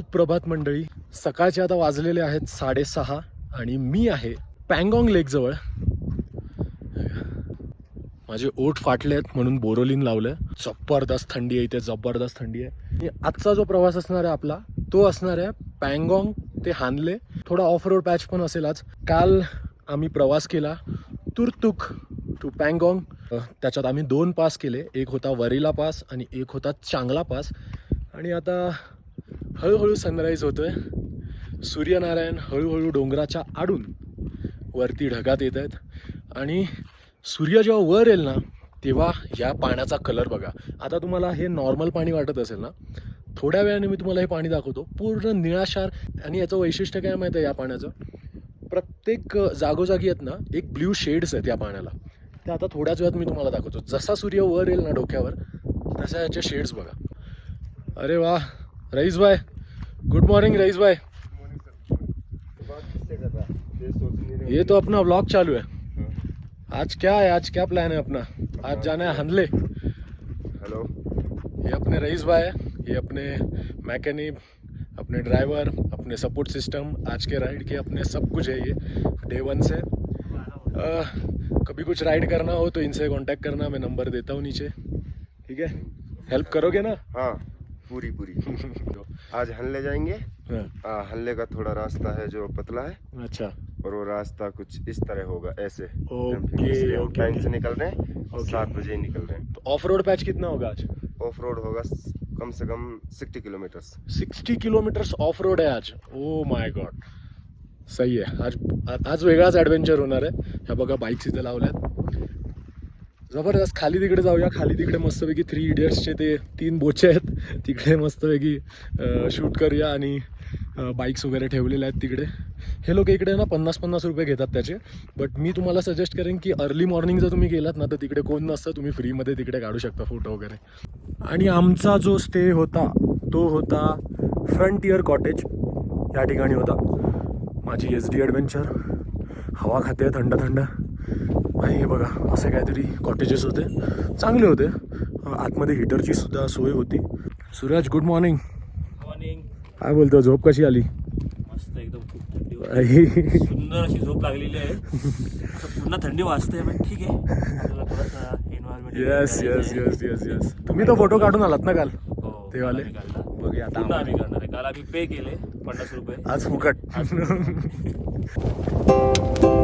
सुप्रभात मंडळी सकाळचे आता वाजलेले आहेत साडेसहा आणि मी आहे पँगॉंग लेकजवळ माझे ओठ फाटले आहेत म्हणून बोरोलिन लावलं जबरदस्त थंडी आहे इथे जबरदस्त थंडी आहे. आणि आजचा जो प्रवास असणार आहे आपला तो असणार आहे पँगॉंग ते हानले. थोडा ऑफ रोड पॅच पण असेल आज. काल आम्ही प्रवास केला तुर्तुक टू पँगॉंग. त्याच्यात आम्ही दोन पास केले. एक होता वरिला पास आणि एक होता चांगला पास. आणि आता हळूहळू सनराईज होतोय. सूर्यनारायण हळूहळू डोंगराच्या आडून वरती ढगात येत आहेत. आणि सूर्य जेव्हा वर येईल ना तेव्हा या पाण्याचा कलर बघा. आता तुम्हाला हे नॉर्मल पाणी वाटत असेल ना थोड्या वेळाने मी तुम्हाला हे पाणी दाखवतो. पूर्ण निळाशार आणि याचं वैशिष्ट्य काय माहीत आहे या पाण्याचं? प्रत्येक जागोजागी आहेत ना एक ब्ल्यू शेड्स आहेत या पाण्याला. ते आता थोड्याच वेळात मी तुम्हाला दाखवतो. जसा सूर्य वर येईल ना डोक्यावर तसा याचे शेड्स बघा. अरे वा Raees bye good morning Raees भाई ये तो अपना व्लॉग चालू है। आज क्या है? आज क्या प्लान है अपना? आज जाना है हनले हेलो ये अपने रईस भाई है। ये अपने मैकेनिक अपने ड्राइवर अपने सपोर्ट सिस्टम आज के राइड के अपने सब कुछ है ये डे वन से। अ, कभी कुछ राइड करना हो तो इनसे कांटेक्ट करना मैं नंबर देता हूँ नीचे। ठीक है? हेल्प करोगे ना? हाँ। पूरी पूरी। आज हल्ले जाएँगे। हाँ, हल्ले का थोड़ा रास्ता है जो पतला है। अच्छा। और वो रास्ता कुछ इस तरह होगा ऐसे। ओके, ओके, टाइम से निकल रहे हैं सात बजे ही निकल रहे हैं। तो ऑफ़ रोड पैच कितना होगा आज? ऑफ़ रोड होगा कम से कम sixty kilometre sixty kilometres off road आहे आज। ओ माय गॉड सही आहे आज आज वेगळाच ॲडव्हेंचर होणार आहे ह्या बघा बाईक्स इथे लावल्यात। जबरदस्त खाली तिकडे जाऊया. खाली तिकडे मस्तपैकी थ्री इडियट्सचे ते तीन बोचे आहेत. तिकडे मस्तपैकी शूट करूया आणि बाईक्स वगैरे ठेवलेले आहेत तिकडे. हे लोक इकडे ना पन्नास पन्नास रुपये घेतात त्याचे. बट मी तुम्हाला सजेस्ट करेन की अर्ली मॉर्निंग जर तुम्ही गेलात ना तर तिकडे कोण नसतं तुम्ही फ्रीमध्ये तिकडे काढू शकता फोटो वगैरे. आणि आमचा जो स्टे होता तो होता फ्रंटियर कॉटेज या ठिकाणी होता. माझी एस डी ॲडव्हेंचर हवा खाते थंड थंड आणि हे बघा असे काहीतरी कॉटेजेस होते. चांगले होते. आतमध्ये हिटरची सुद्धा सोय होती. सूरज गुड मॉर्निंग मॉर्निंग काय बोलतो झोप कशी आली? मस्त एकदम खूप थंडी. सुंदर अशी झोप लागलेली आहे. पुन्हा थंडी वाजते पण ठीक आहे. Yes yes yes yes yes तुम्ही तो फोटो काढून आलात ना काल. हो, ते वाले? बघूया आता. आम्ही करणार आहे. काल आम्ही पे केले पन्नास रुपये. आज फुकट.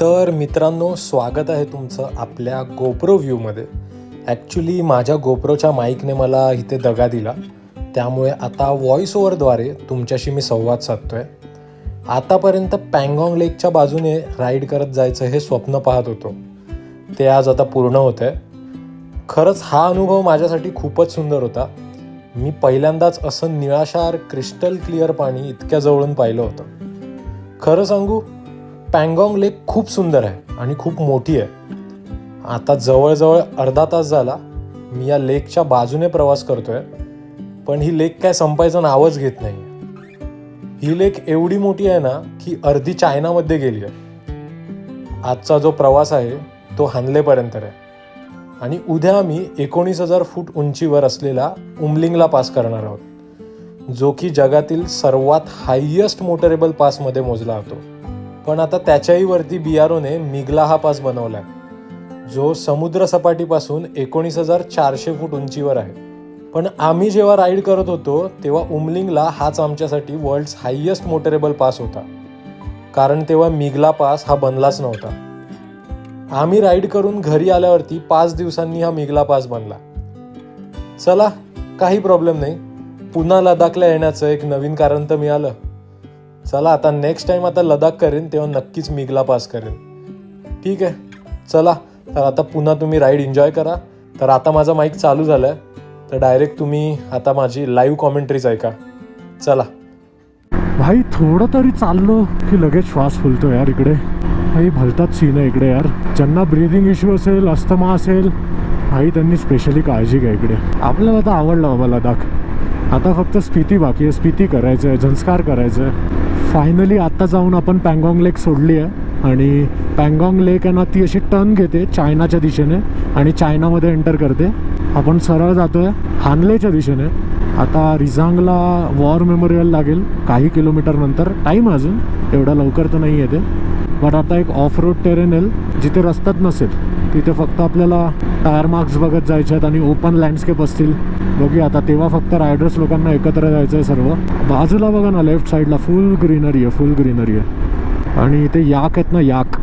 तर मित्रांनो स्वागत आहे तुमचं आपल्या गोप्रो व्ह्यूमध्ये ॲक्च्युली माझ्या गोप्रोच्या माईकने मला इथे दगा दिला. त्यामुळे आता व्हॉइस ओव्हरद्वारे तुमच्याशी मी संवाद साधतोय. आतापर्यंत पँगॉंग लेकच्या बाजूने राईड करत जायचं हे स्वप्न पाहत होतो. ते आज आता पूर्ण होतं आहे खरंच हा अनुभव माझ्यासाठी खूपच सुंदर होता. मी पहिल्यांदाच असं निळाशार क्रिस्टल क्लिअर पाणी इतक्या जवळून पाहिलं होतं. खरं सांगू पँगॉंग लेक खूप सुंदर आहे आणि खूप मोठी आहे. आता जवळजवळ अर्धा तास झाला मी या लेकच्या बाजूने प्रवास करतोय पण ही लेक काय संपायचं नावच घेत नाही ही लेक एवढी मोठी आहे ना की अर्धी चायनामध्ये गेली आहे. आजचा जो प्रवास आहे तो हानलेपर्यंत आहे. आणि उद्या आम्ही एकोणीस हजार फूट उंचीवर असलेला उमलिंगला पास करणार आहोत जो की जगातील सर्वात हायेस्ट मोटरेबल पासमध्ये मोजला जातो. पण आता त्याच्याही वरती ओने मिगला हा पास बनवलाय. जो समुद्रसपाटीपासून एकोणीस हजार चारशे फूट उंचीवर आहे. पण आम्ही जेव्हा राईड करत होतो तेव्हा उमलिंगला हाच आमच्यासाठी वर्ल्ड हायेस्ट मोटरेबल पास होता. कारण तेव्हा मिगला पास हा बनलाच नव्हता. आम्ही राईड करून घरी आल्यावरती पाच दिवसांनी हा मिगला पास बनला. चला काही प्रॉब्लेम नाही. पुन्हा लडाखला येण्याचं एक नवीन कारण तर मिळालं. चला आता नेक्स्ट टाईम आता लडाख करेन तेव्हा नक्कीच मिगला पास करेन. ठीक आहे? चला तर आता पुन्हा तुम्ही राईड एन्जॉय करा. तर आता माझा माईक चालू झालाय. तर डायरेक्ट तुम्ही आता माझी लाईव्ह कॉमेंट्रीज ऐका. चला. भाई थोडं तरी चाललो की लगेच श्वास फुलतो यार इकडे. भाई भलताच सीन आहे इकडे यार. ज्यांना ब्रिदिंग इश्यू असेल अस्थमा असेल भाई त्यांनी स्पेशली काळजी घ्या इकडे. आपल्याला आता आवडलं बाबा लडाख आता फक्त स्पिती बाकी आहे. स्पिती करायचं आहे झंस्कार करायचं आहे फायनली आत्ता जाऊन आपण पँगॉंग लेक सोडली आहे. आणि पँगॉंग लेक आहे ना ती अशी टर्न घेते चायनाच्या दिशेने आणि चायनामध्ये एंटर करते. आपण सरळ जातो आहे हानलेच्या दिशेने. आता रिझांगला वॉर मेमोरियल लागेल काही किलोमीटरनंतर टाईम अजून एवढा लवकर तर नाही येते. बट आता एक ऑफ रोड टेरेन येईल जिथे रस्ताच नसेल तिथे फक्त आपल्याला टायर मार्क्स बघत जायचे आहेत आणि ओपन लँडस्केप असतील. बघूया आता तेव्हा फक्त रायडर्स लोकांना एकत्र जायचं आहे सर्व. बाजूला बघा ना लेफ्ट साईडला फुल ग्रीनरी आहे फुल ग्रीनरी आहे. आणि ते याक आहेत ना याक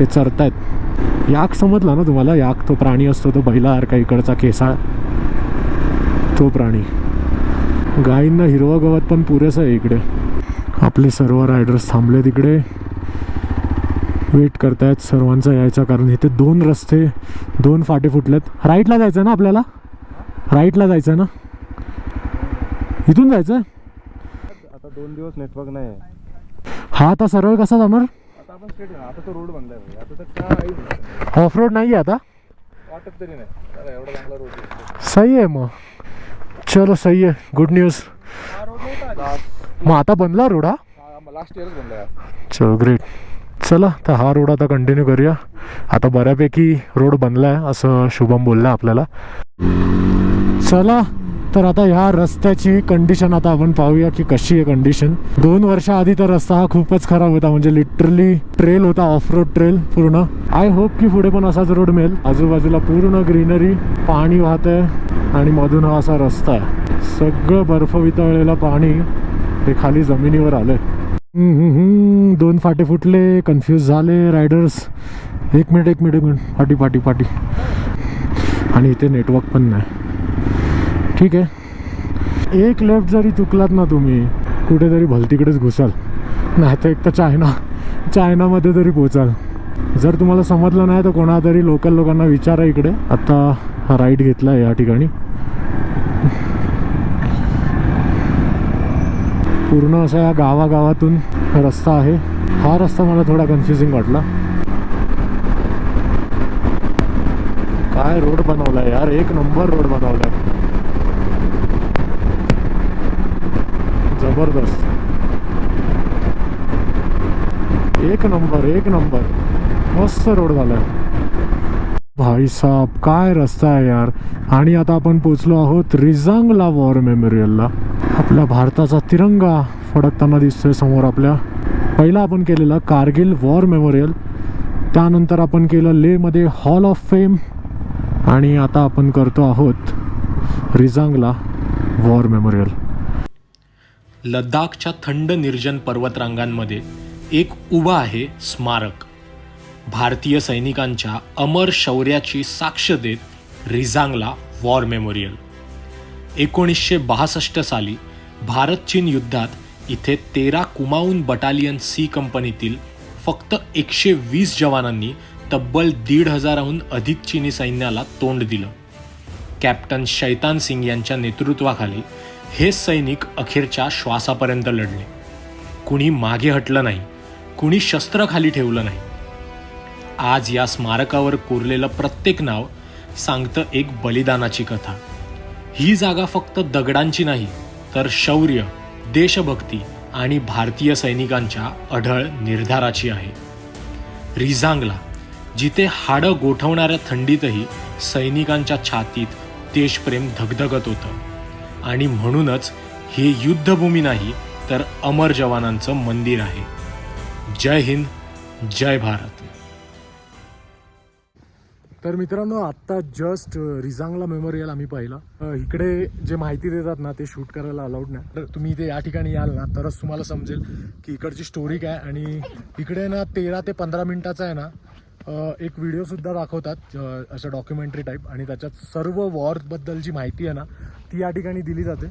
ते चरतायत. याक समजला ना तुम्हाला? याक तो प्राणी असतो तो बैलासारखा इकडचा केसाळ. तो प्राणी. गायींना हिरवं गवत पण पुरेसं आहे इकडे. आपले सर्व रायडर्स थांबले तिकडे वेट करतायत सर्वांचा यायचा कारण इथे दोन रस्ते दोन फाटे फुटलेत. राईटला जायचं ना आपल्याला? राईटला जायचं ना? इथून जायचं? आता दोन दिवस नेटवर्क नाही हा आता सरळ कसा जाणार? ऑफ रोड नाही आहे आता वाटत तरी नाही. सही आहे मग. चलो सही आहे. गुड न्यूज मग आता बनला रोड हा? लास्ट इयरच बनलाय चलो ग्रेट चला तर हा रोड आता कंटिन्यू करूया. आता बऱ्यापैकी रोड बनला आहे असं शुभम बोलला आपल्याला. चला तर आता ह्या रस्त्याची कंडिशन आता आपण पाहूया की कशी आहे कंडिशन दोन वर्षाआधी तर रस्ता हा खूपच खराब होता म्हणजे लिटरली ट्रेल होता ऑफ रोड ट्रेल पूर्ण. आय होप की पुढे पण असाच रोड मिळेल. आजूबाजूला पूर्ण ग्रीनरी पाणी वाहत आहे आणि मधून हा असा रस्ता आहे. सगळं बर्फ वितळलेलं पाणी हे खाली जमिनीवर आलंय. दोन फाटे फुटले कन्फ्यूज झाले रायडर्स एक मिनिट एक मिनिट एक मिनिट. पाटी पाटी पाटी आणि इथे नेटवर्क पण नाही. ठीक आहे. एक लेफ्ट जरी चुकलात ना तुम्ही कुठेतरी भलतीकडेच घुसाल. नाही तर एक तर चायना चायनामध्ये तरी पोचाल जर तुम्हाला समजलं नाही तर कोणातरी लोकल लोकांना विचारा इकडे. आता हा राईड घेतला आहे या ठिकाणी. पूर्ण असा या गावागावातून रस्ता आहे. हा रस्ता मला थोडा कन्फ्युजिंग वाटला. काय रोड बनवलाय यार? एक नंबर रोड बनवलाय. जबरदस्त. एक नंबर एक नंबर मस्त रोड झालाय. भाई साहब काय रस्ता आहे यार? आणि आता आपण पोचलो आहोत रिझांगला वॉर मेमोरियलला. आपल्या भारताचा तिरंगा फडकताना दिसतोय समोर आपल्या. पहिला आपण केलेला कारगिल वॉर मेमोरियल. त्यानंतर आपण केलं लेमध्ये हॉल ऑफ फेम. आणि आता आपण करतो आहोत रिझांगला वॉर मेमोरियल. लद्दाखच्या थंड निर्जन पर्वतरांगांमध्ये एक उभा आहे स्मारक. भारतीय सैनिकांच्या अमर शौर्याची साक्ष देत रिझांगला वॉर मेमोरियल. एकोणीसशे बासष्ट साली भारत चीन युद्धात इथे तेरा कुमाऊन बटालियन सी कंपनीतील फक्त एकशे वीस जवानांनी तब्बल दीड हजाराहून अधिक चीनी सैन्याला तोंड दिलं. कॅप्टन शैतान सिंग यांच्या नेतृत्वाखाली हे सैनिक अखेरच्या श्वासापर्यंत लढले. कुणी मागे हटलं नाही कुणी शस्त्र खाली ठेवलं नाही. आज या स्मारकावर कोरलेलं प्रत्येक नाव सांगतं एक बलिदानाची कथा. ही जागा फक्त दगडांची नाही तर शौर्य देशभक्ती आणि भारतीय सैनिकांच्या अढळ निर्धाराची आहे. रिझांगला जिथे हाडं गोठवणाऱ्या थंडीतही सैनिकांच्या छातीत देशप्रेम धगधगत होतं. आणि म्हणूनच हे युद्धभूमी नाही तर अमर जवानांचं मंदिर आहे. जय हिंद जय भारत. तर मित्रांनो आत्ता जस्ट रिझांगला मेमोरियल आम्ही पाहिला. इकडे जे माहिती देतात ना ते शूट करायला अलाउड नाही. तर तुम्ही इथे या ठिकाणी याल ना तरच तुम्हाला समजेल की इकडची स्टोरी काय आणि इकडे ना तेरा ते पंधरा मिनिटाचा आहे ना एक व्हिडिओसुद्धा दाखवतात असं डॉक्युमेंटरी टाईप आणि त्याच्यात सर्व वॉरबद्दलची माहिती आहे ना ती या ठिकाणी दिली जाते.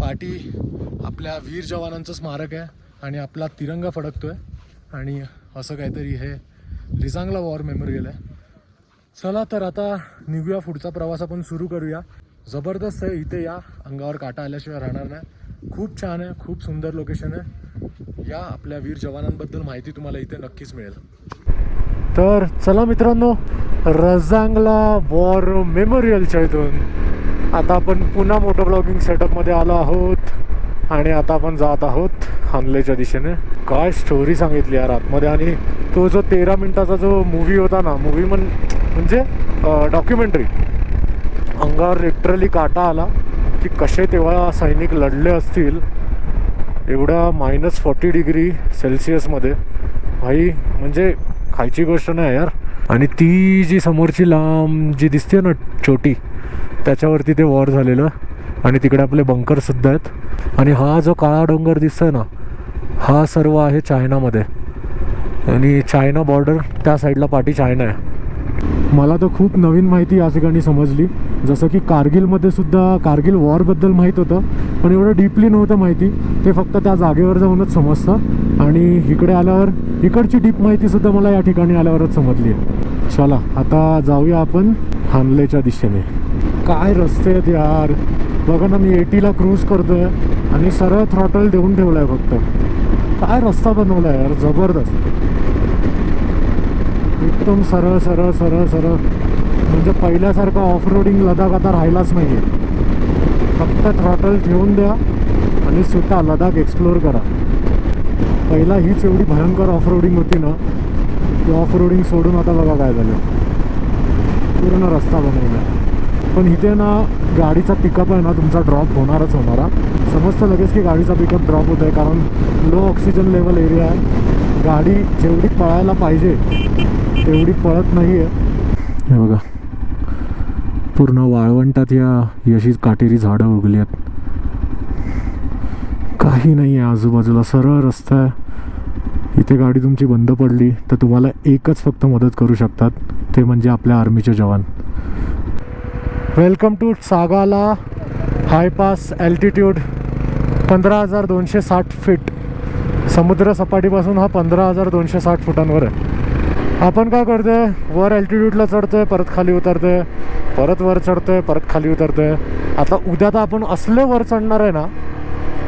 पाठी आपल्या वीर जवानांचं स्मारक आहे आणि आपला तिरंगा फडकतो आहे आणि असं काहीतरी हे रिझांगला वॉर मेमोरियल आहे. चला तर आता निघूया पुढचा प्रवास आपण सुरू करूया. जबरदस्त आहे इथे या अंगावर काटा आल्याशिवाय राहणार नाही. खूप छान आहे खूप सुंदर लोकेशन आहे. या आपल्या वीर जवानांबद्दल माहिती तुम्हाला इथे नक्कीच मिळेल. तर चला मित्रांनो रजांगला वॉर मेमोरियलच्या इथून. आता आपण पुन्हा मोटो ब्लॉगिंग सेटअपमध्ये आलो आहोत. आणि आता आपण जात आहोत हानलेच्या दिशेने. काय स्टोरी सांगितली यार आतमध्ये. आणि तो जो तेरा मिनिटाचा जो मूवी होता ना मूवी म्हण म्हणजे डॉक्युमेंटरी अंगावर लिटरली काटा आला की कसे तेव्हा सैनिक लढले असतील एवढ्या मायनस फॉर्टी डिग्री सेल्सिअसमध्ये भाई म्हणजे खायची गोष्ट नाही यार. आणि ती जी समोरची लांब जी दिसते ना छोटी त्याच्यावरती ते वॉर झालेलं. आणि तिकडे आपले बंकरसुद्धा आहेत. आणि हा जो काळा डोंगर दिसतोय ना हा सर्व आहे चायनामध्ये आणि चायना बॉर्डर त्या साईडला पाठी चायना आहे. मला तर खूप नवीन माहिती या ठिकाणी समजली. जसं की कारगिलमध्ये सुद्धा कारगिल वॉरबद्दल माहीत होतं पण एवढं डीपली नव्हतं माहिती. ते फक्त त्या जागेवर जाऊनच समजतं. आणि इकडे आल्यावर इकडची डीप माहितीसुद्धा मला या ठिकाणी आल्यावरच समजली आहे. चला आता जाऊया आपण हानलेच्या दिशेने. काय रस्ते आहेत यार? बघा ना मी एटीला क्रूज करतोय आणि सरळ थ्रॉटल देऊन ठेवलाय फक्त. काय रस्ता बनवला आहे यार? जबरदस्त. एकदम सरळ सरळ सरळ सरळ. म्हणजे पहिल्यासारखं ऑफ रोडिंग लदाख आता राहिलाच नाही आहे फक्त थ्रॉटल ठेवून द्या आणि सुटा लदाख एक्सप्लोअर करा. पहिला हीच एवढी भयंकर ऑफ रोडिंग होती ना की ऑफ रोडिंग सोडून आता बघा काय झालं. पूर्ण रस्ता बनवला. पण इथे ना गाडीचा पिकअप आहे ना तुमचा ड्रॉप होणारच होणारा समजतं लगेच की गाडीचा पिकअप ड्रॉप होत आहे कारण लो ऑक्सिजन लेवल एरिया आहे. गाडी जेवढी पळायला पाहिजे तेवढी पळत नाही आहे हे बघा. पूर्ण वाळवंटात या अशी काटेरी झाडं उगली आहेत काही नाही आहे आजूबाजूला सरळ रस्ता आहे. इथे गाडी तुमची बंद पडली तर तुम्हाला एकच फक्त मदत करू शकतात ते म्हणजे आपल्या आर्मीचे जवान. वेलकम टू सागाला हायपास ॲल्टिट्यूड पंधरा हजार दोनशे साठ फीट समुद्र सपाटीपासून हा पंधरा हजार दोनशे साठ फुटांवर आहे. आपण काय करतोय? वर अल्टिट्यूडला चढतोय परत खाली उतरतोय. परत वर चढतोय परत खाली उतरतोय. आता उद्या तर आपण असले वर चढणार आहे ना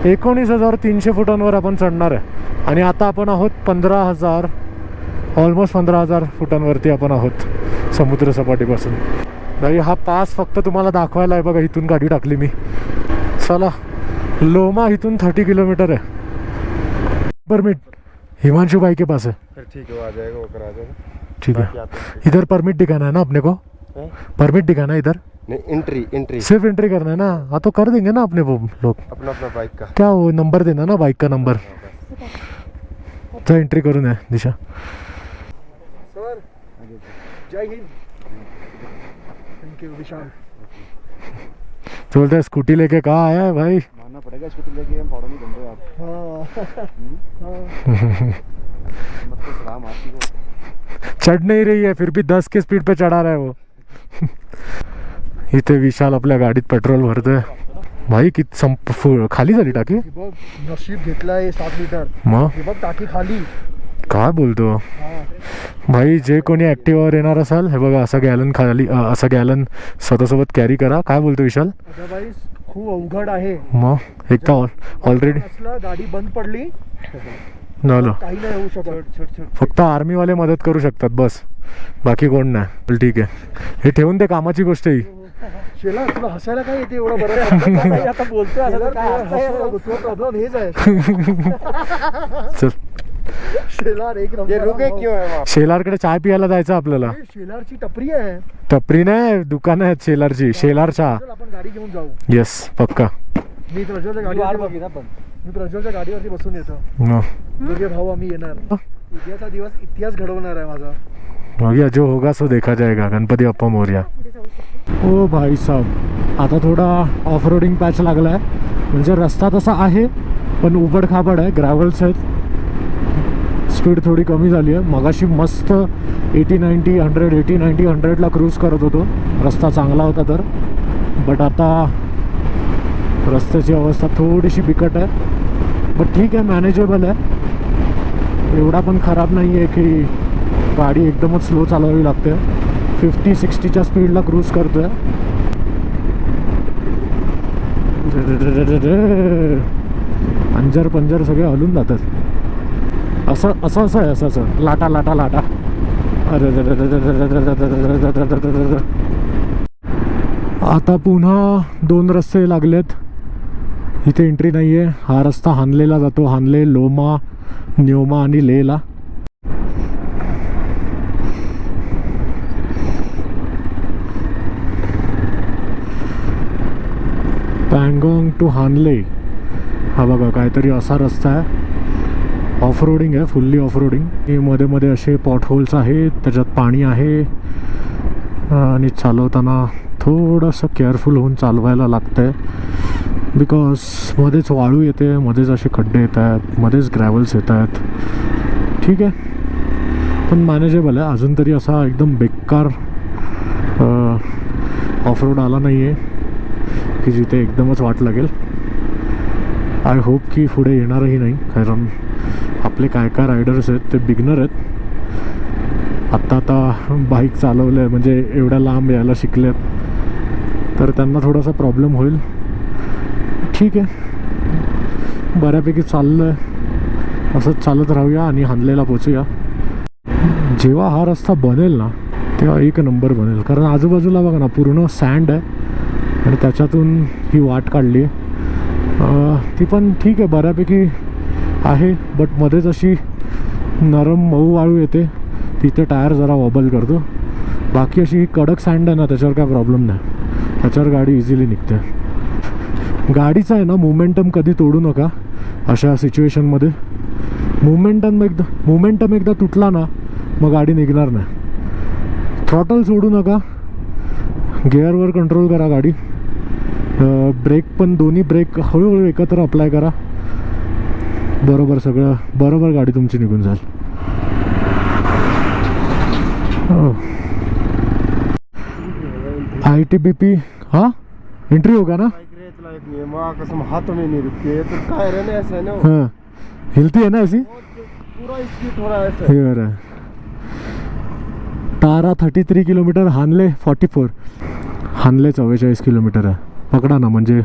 एकोणीस हजार तीनशे फुटांवर आपण चढणार आहे. आणि आता आपण आहोत पंधरा हजार ऑलमोस्ट पंधरा हजार फुटांवरती आपण आहोत समुद्र सपाटीपासून. नाही हा पास फक्त तुम्हाला दाखवायला आहे बघा इथून गाडी टाकली मी. चला लोमा इथून थर्टी किलोमीटर आहे. परमिट हिमांशु भाई के पास है। फिर ठीक है वो आ जाएगा वो करा देगा। ठीक बाकी है हैं। इधर परमिट दिखाना है ना अपने को? हैं? परमिट दिखाना है इधर। नहीं एंट्री एंट्री सिर्फ़ एंट्री करना है ना? हाँ तो कर देंगे ना अपने वो लोग। अपना अपना बाइक का। क्या वो नंबर देना ना बाइक का नंबर तो एंट्री करून आहे दिशा। Sir Jai Hind. Thank you Vishal तो बोलते हैं स्कूटी लेके कहाँ आया है भाई? हो आप मत तो सलाम आपकी को चढ़ नहीं रही है फिर भी दस की स्पीड पे चढ़ा रहा है वो। इथे विशाल आपल्या गाडीत पेट्रोल भरतोय भाई कित संप फु- खाली झाली टाकी? हे बघ नशीब घेतलाय सात लिटर. मग? हे बघ टाकी खाली. काय बोलतो? हा. भाई जे कोणी ॲक्टिवावर येणार असाल हे बघा असं गॅलन खाली अ, असं गॅलन स्वतःसोबत कॅरी करा. काय बोलतो विशाल? अदरवाईज खूप अवघड आहे. मग एक तर ऑलरेडी गाडी बंद पडली झालं काही नाही होऊ शकत. फक्त आर्मीवाले मदत करू शकतात बस. बाकी कोण नाही. ठीक आहे. हे ठेवून दे कामाची गोष्ट ही. शेला तुला हसायला काय येते एवढं बरं? आता बोलतोय हेच आहे. चल. शेलार एक ये नंबर रुके क्यों है वहाँ शेलारकडे चाय पियाला जायचं आपल्याला. हे शेलारची टपरी आहे. टपरी नाही दुकान आहेत शेलारची शेलार चहा चल आपण गाडी घेऊन जाऊ. येस पक्का. मी प्रज्वलच्या गाडीवरती मी प्रज्वलच्या गाडीवरती बसून येतो. हो. दोघे भाऊ आम्ही येणार. उद्याचा दिवस इतिहास घडवणार आहे माझा. भैया जो होगा सो देखा जाएगा. गणपती बाप्पा मोर्या. ओ भाई साहब आता थोडा ऑफ रोडिंग पॅच लागला आहे म्हणजे रस्ता तसा आहे पण उबड खाबड आहे. ग्रॅव्हल्स आहेत स्पीड थोडी कमी झाली आहे. मगाशी मस्त eighty ninety hundred eighty ninety हंड्रेडला cruise करत होतो. रस्ता चांगला होता तर. बट आता रस्त्याची अवस्था थोडीशी बिकट आहे. बट ठीक आहे मॅनेजेबल आहे. एवढा पण खराब नाही आहे की गाडी एकदमच स्लो चालवावी लागते. फिफ्टी सिक्स्टीच्या स्पीडला क्रूज करतो आहे अंजर पंजर सगळे हलून जातात. असं असं असं आहे असं असं लाटा लाटा लाटा अरे आता पुन्हा दोन रस्ते लागलेत इथे एंट्री नाही आहे हा रस्ता हानलेला जातो हानले लोमा न्योमा आणि लेला पँगॉंग टू हानले हा बघा काहीतरी असा रस्ता आहे ऑफ रोडिंग आहे फुल्ली ऑफ रोडिंगमध्ये मध्ये असे पॉट होल्स आहेत त्याच्यात पाणी आहे. आणि चालवताना थोडंसं केअरफुल होऊन चालवायला लागतं आहे बिकॉज मध्येच वाळू येते मध्येच असे खड्डे येत आहेत मध्येच ग्रॅव्हल्स येत आहेत. ठीक आहे. पण मॅनेजेबल आहे. अजून तरी असा एकदम बेकार ऑफ रोड आला नाही आहे की जिथे एकदमच वाट लागेल. आय होप की पुढे येणारही नाही कारण आपले काय काय रायडर्स आहेत ते बिगनर आहेत. आत्ता आता बाईक चालवलं आहे म्हणजे एवढ्या लांब यायला शिकलेत. तर त्यांना थोडासा प्रॉब्लेम होईल. ठीक आहे. बऱ्यापैकी चाललं आहे असंच चालत राहूया आणि हानलेला पोचूया. जेव्हा हा रस्ता बनेल ना तेव्हा एक नंबर बनेल. कारण आजूबाजूला बघा ना पूर्ण सँड आहे. आणि त्याच्यातून ही वाट काढली आहे ती पण ठीक आहे. बऱ्यापैकी आहे बट मध्येच अशी नरम मऊ वाळू येते तिथे टायर जरा वॉबल करतो. बाकी अशी कडक सँड आहे ना त्याच्यावर काय प्रॉब्लेम नाही. त्याच्यावर गाडी इझिली निघते. गाडीचा आहे ना मोमेंटम कधी तोडू नका अशा सिच्युएशनमध्ये मुमेंटम एकदा मुमेंटम एकदा तुटला ना मग गाडी निघणार नाही. थ्रॉटल सोडू नका. गिअरवर कंट्रोल करा गाडी. ब्रेक पण दोन्ही ब्रेक हळूहळू एकत्र अप्लाय करा. बरोबर सगळं बरोबर गाडी तुमची निघून जाईल. आय टी बी पी हां? एंट्री होगा ना ना? हाँ. हिलती है ना ऐसी हे बरं. तारा thirty three kilometre Hanle forty four Hanle चव्वेचाळीस किलोमीटर आहे पकडा ना म्हणजे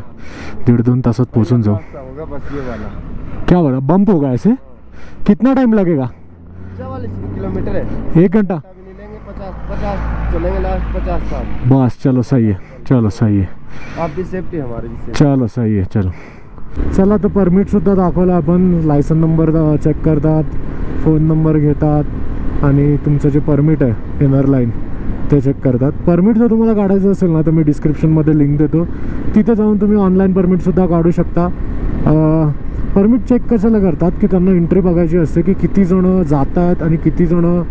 दीड दोन तासात पोहोचून जाऊ. क्या बोला बम्प होगा ऐसे? कितना टाइम लगेगा? किलोमीटर है। एक घंटा। बस चलो सही है चलो सही है। सेफ्टी हमारी भी सेफ्टी चलो सही आहे चलो। चला तर परमिटसुद्धा दाखवलं आपण लायसन नंबर चेक करतात फोन नंबर घेतात आणि तुमचं जे परमिट आहे इनर लाईन ते चेक करतात. परमिट जर तुम्हाला काढायचं असेल ना तर मी डिस्क्रिप्शनमध्ये लिंक देतो. तिथे जाऊन तुम्ही ऑनलाईन परमिटसुद्धा काढू शकता. परमिट चेक कशाला करतात की त्यांना एंट्री बघायची असते की किती जणं जात आहेत आणि किती जणं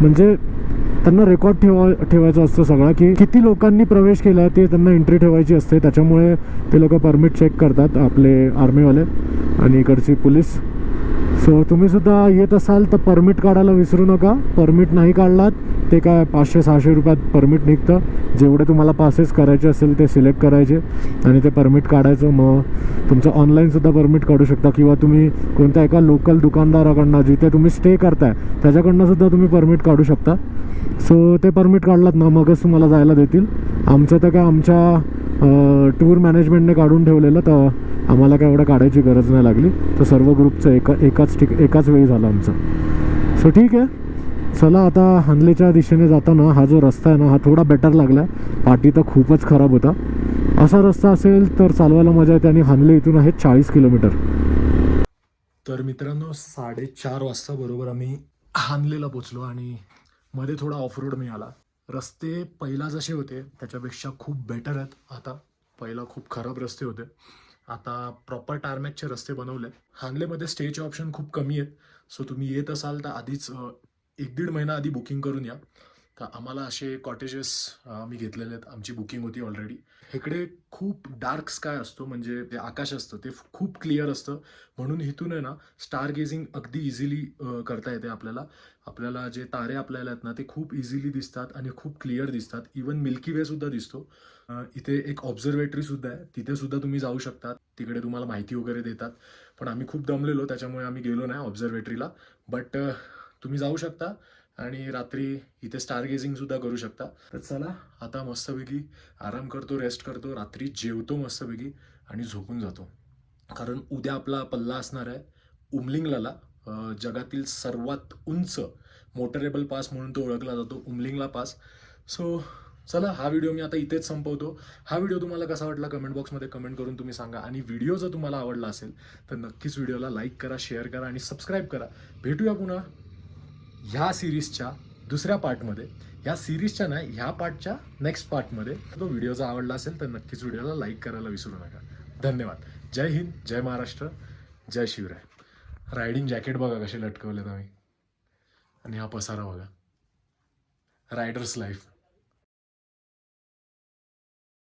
म्हणजे त्यांना रेकॉर्ड ठेवा ठेवायचं असतं सगळं की किती लोकांनी प्रवेश केला आहे ते त्यांना एंट्री ठेवायची असते. त्याच्यामुळे ते लोक परमिट चेक करतात आपले आर्मीवाले आणि इकडची पोलीस सो तुम्ही सुद्धा येत असाल तर परमिट काढायला विसरू नका. परमिट नाही काढलात ते काय पाचशे सहाशे रुपयात परमिट निघतं. जेवढे तुम्हाला पासेस करायचे असेल ते सिलेक्ट करायचे आणि ते परमिट काढायचं. मग तुमचं ऑनलाईनसुद्धा परमिट काढू शकता किंवा तुम्ही कोणत्या एका लोकल दुकानदाराकडनं जिथे तुम्ही स्टे करताय त्याच्याकडनंसुद्धा तुम्ही परमिट काढू शकता. सो ते परमिट काढलात ना मगच तुम्हाला जायला देतील. आमचं तर काय आमच्या टूर मॅनेजमेंटने काढून ठेवलेलं तर आम्हाला काय एवढं काढायची गरज नाही लागली. तर सर्व ग्रुपचं एका एकाच ठिक एकाच वेळी झालं आमचं. सो ठीक आहे. चला आता हानलेच्या दिशेने जाताना हा जो रस्ता आहे ना हा थोडा बेटर लागला. पाठी तर खूपच खराब होता. असा रस्ता असेल तर चालवायला मजा येते आणि हानले इथून आहे चाळीस किलोमीटर. तर मित्रांनो साडेचार वाजता बरोबर आम्ही हानलेला पोचलो आणि मध्ये थोडा ऑफ रोड मिळाला. रस्ते पहिला जसे होते त्याच्यापेक्षा खूप बेटर आहेत. आता पहिला खूप खराब रस्ते होते. आता प्रॉपर टारमॅकचे रस्ते बनवले हानलेमध्ये स्टेचे ऑप्शन खूप कमी आहेत. सो तुम्ही येत असाल तर आधीच एक दीड महिना आधी बुकिंग करून या. तर आम्हाला असे कॉटेजेस आम्ही घेतलेले आहेत. आमची बुकिंग होती ऑलरेडी इकडे खूप डार्क स्काय असतो. म्हणजे ते आकाश असतं. ते खूप क्लिअर असतं. म्हणून इथून आहे ना स्टार गेझिंग अगदी इझिली करता येते आपल्याला. आपल्याला जे तारे आपल्याला आहेत ना ते खूप इझिली दिसतात आणि खूप क्लिअर दिसतात. इवन मिल्की वे सुद्धा दिसतो. इथे एक ऑब्झर्वेटरी सुद्धा आहे. तिथे सुद्धा तुम्ही जाऊ शकता तिकडे तुम्हाला माहिती वगैरे देतात. पण आम्ही खूप दमलेलो त्याच्यामुळे आम्ही गेलो नाही ऑब्झर्वेटरीला बट तुम्ही जाऊ शकता आणि रात्री इथे स्टार गेझिंग सुद्धा करू शकता. तर चला आता मस्तपैकी आराम करतो रेस्ट करतो. रात्री जेवतो मस्तपैकी आणि झोपून जातो. कारण उद्या आपला पल्ला असणार आहे उमलिंगलाला. जगातील सर्वात उंच मोटरेबल पास म्हणून तो ओळखला जातो उमलिंगला पास. सो चला हा व्हिडिओ मी आता इथेच संपवतो. हा व्हिडिओ तुम्हाला कसा वाटला कमेंट बॉक्समध्ये कमेंट करून तुम्ही सांगा. आणि व्हिडिओ जर तुम्हाला आवडला असेल तर नक्कीच व्हिडिओला लाईक करा शेअर करा आणि सबस्क्राईब करा. भेटूया पुन्हा ह्या सिरीजच्या दुसऱ्या पार्टमध्ये ह्या सिरीजच्या नाही ह्या पार्टच्या नेक्स्ट पार्टमध्ये तो व्हिडिओ जर आवडला असेल तर नक्कीच व्हिडिओला लाईक करायला विसरू नका. धन्यवाद. जय हिंद जय महाराष्ट्र जय शिवराय. रायडिंग जॅकेट बघा कसे लटकवलेत आम्ही. आणि हा पसारा बघा. Riders life